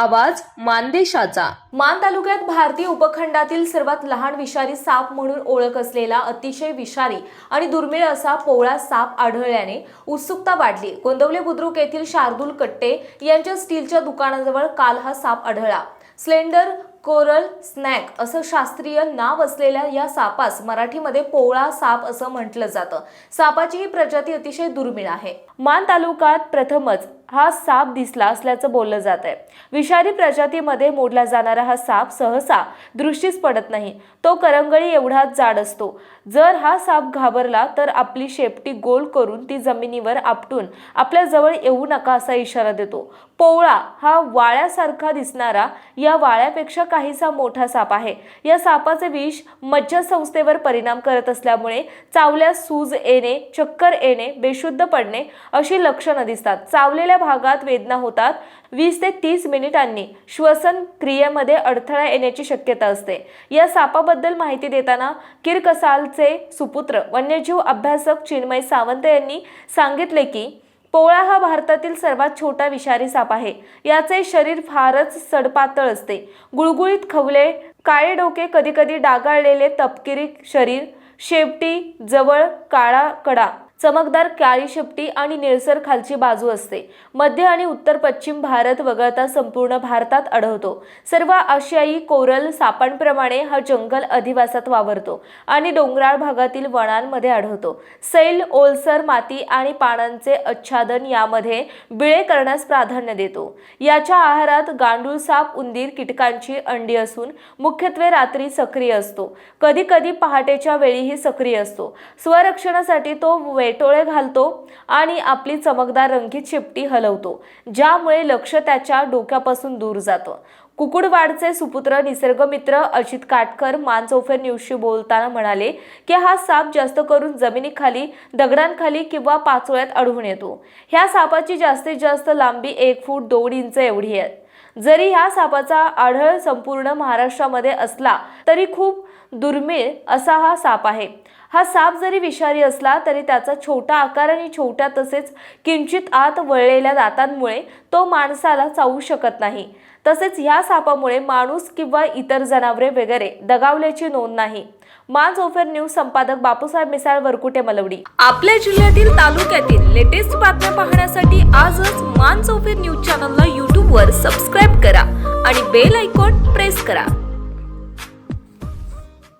आवाज मानदेशाचा. मान तालुक्यात भारतीय उपखंडातील सर्वात लहान विषारी साप म्हणून ओळख असलेला अतिशय विषारी आणि दुर्मिळ असा पोवळा साप आढळल्याने उत्सुकता वाढली. गोंदवले बुद्रुक येथील शार्दूल कट्टे यांच्या स्टीलच्या दुकानाजवळ काल हा साप आढळला. स्लेंडर कोरल स्नॅक असं शास्त्रीय नाव असलेल्या या सापास मराठीमध्ये पोवळा साप असं म्हटलं जातं. सापाची ही प्रजाती अतिशय दुर्मिळ आहे. मान तालुक्यात प्रथमच हा साप दिसला असल्याचं बोललं जात आहे. विषारी प्रजातीमध्ये मोडला जाणारा हा साप सहसा दृष्टीस पडत नाही. तो करंगळी एवढाच जाड असतो. जर हा साप घाबरला तर आपली शेपटी गोल करून ती जमिनीवर आपटून आपल्या जवळ येऊ नका असा इशारा देतो. पोवळा हा वाळ्यासारखा दिसणारा या वाळ्यापेक्षा काहीसा मोठा साप आहे. या सापाचे विष मज्जासंस्थेवर परिणाम करत असल्यामुळे चावल्यास सूज येणे चक्कर येणे बेशुद्ध पडणे अशी लक्षणं दिसतात. चावलेल्या भागात वेदना होतात. वीस ते तीस मिनिटांनी श्वसन क्रियेमध्ये अडथळा येण्याची शक्यता असते. या सापाबद्दल माहिती देताना किरकसालचे सुपुत्र वन्यजीव अभ्यासक चिन्मय सावंत यांनी सांगितले की पोळा हा भारतातील सर्वात छोटा विषारी साप आहे. याचे शरीर फारच सडपातळ असते. गुळगुळीत खवले काळे डोके कधीकधी डागाळलेले तपकिरी शरीर शेपटी जवळ काळा कडा. चमकदार काळी शेपटी आणि निळसर खालची बाजू असते. मध्य आणि उत्तर पश्चिम भारत वगळता संपूर्ण भारतात आढळतो. सर्व आशियाई कोरल सापांप्रमाणे हा जंगल अधिवासात वावरतो आणि डोंगराळ भागातील वनांमध्ये आढळतो. सैल ओलसर माती आणि पानांचे आच्छादन यामध्ये बिळे करण्यास प्राधान्य देतो. याच्या आहारात गांडूळ साप उंदीर कीटकांची अंडी असून मुख्यत्वे रात्री सक्रिय असतो. कधी कधी पहाटेच्या वेळीही सक्रिय असतो. स्वरक्षणासाठी तो वेटोळे घालतो आणि आपली चमकदार रंगीत शेपटी हलवतो ज्यामुळे लक्ष त्याच्या डोक्यापासून दूर जातं. कुकुडवाडचे सुपुत्र निसर्गमित्र अजित काटकर मानचौफेर न्यूजशी बोलताना म्हणाले की हा साप जास्त करून जमिनीखाली दगडांखाली किंवा पाचोळ्यात आढळून येतो. ह्या सापाची जास्तीत जास्त लांबी एक फूट दोन इंच एवढी आहे. जरी ह्या सापाचा आढळ संपूर्ण महाराष्ट्रामध्ये असला तरी खूप दुर्मिळ असा हा साप आहे. हा साप जरी विषारी असला तरी त्याचा छोटा आकार आणि छोट्या तसेच किंचित आत वळलेल्या दातांमुळे तो माणसाला चावू शकत नाही. तसेच ह्या सापामुळे माणूस किंवा इतर जनावरे वगैरे दगावल्याची नोंद नाही. मांज ओफेर न्यूज संपादक बापूसाहेब मिसाळ वरकुटे मलवडी. आपल्या जिल्ह्यातील तालुक्यातील लेटेस्ट बातम्या पाहण्यासाठी आजच मांज ओफेर न्यूज चॅनलला यूट्यूबवर सबस्क्राईब करा आणि बेल आयकॉन प्रेस करा.